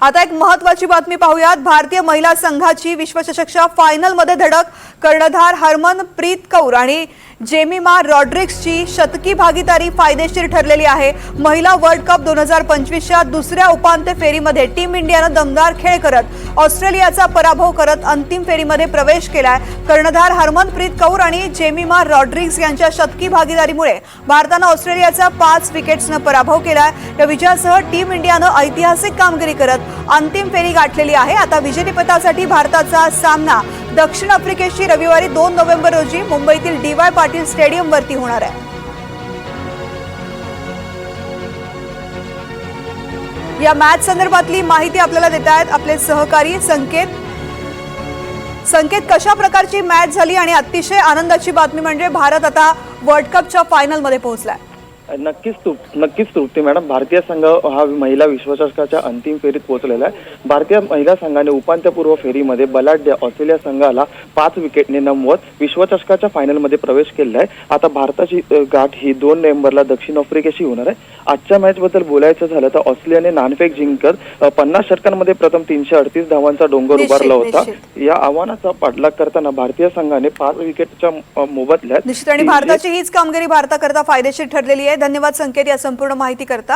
आता एक महत्वाची बातमी पाहूयात. भारतीय महिला संघाची विश्वचषकच्या फायनलमध्ये धडक कर्णधार हरमनप्रीत कौर आणि जेमिमा रॉड्रिक्सची शतकी भागीदारी फायदेशीर ठरलेली आहे. महिला वर्ल्ड कप दोन हजार पंचवीसच्या दुसऱ्या उपांत्य फेरीमध्ये टीम इंडियानं दमदार खेळ करत ऑस्ट्रेलियाचा पराभव करत अंतिम फेरीमध्ये प्रवेश केलाय. कर्णधार हरमनप्रीत कौर आणि जेमिमा रॉड्रिक्स यांच्या शतकी भागीदारीमुळे भारतानं ऑस्ट्रेलियाचा पाच विकेट्सनं पराभव केलाय. या विजयासह टीम इंडियानं ऐतिहासिक कामगिरी करत अंतिम फेरी गाठलेली आहे. आता विजेतेपदासाठी भारताचा सामना दक्षिण आफ्रिकेशी रविवारी दोन नोव्हेंबर रोजी मुंबईतील डी वाय पाटील स्टेडियमवरती होणार आहे. या मॅच संदर्भातली माहिती आपल्याला देत आहेत आपले सहकारी संकेत. संकेत कशा प्रकारची मॅच झाली आणि अतिशय आनंदाची बातमी म्हणजे भारत आता वर्ल्ड कपच्या फायनलमध्ये पोहोचलाय. नक्कीच तृप नक्कीच तृप्ती मॅडम. भारतीय संघ हा महिला विश्वचषकाच्या अंतिम फेरीत पोहोचलेला आहे. भारतीय महिला संघाने उपांत्यपूर्व फेरीमध्ये बलाढ्य ऑस्ट्रेलिया संघाला पाच विकेटने नमवत विश्वचषकाच्या फायनलमध्ये प्रवेश केलेला आहे. आता भारताची गाठ ही दोन नोव्हेंबरला दक्षिण आफ्रिकेशी होणार आहे. आजच्या मॅच बद्दल बोलायचं झालं तर ऑस्ट्रेलियाने नाणेफेक जिंकत पन्नास षटकांमध्ये प्रथम तीनशे अडतीस धावांचा डोंगर उभारला होता. या आव्हानाचा पाठलाग करताना भारतीय संघाने पाच विकेटच्या मोबदल्यात भारताची हीच कामगिरी भारताकरता फायदेशीर ठरलेली आहे. धन्यवाद संकेत या संपूर्ण माहिती करता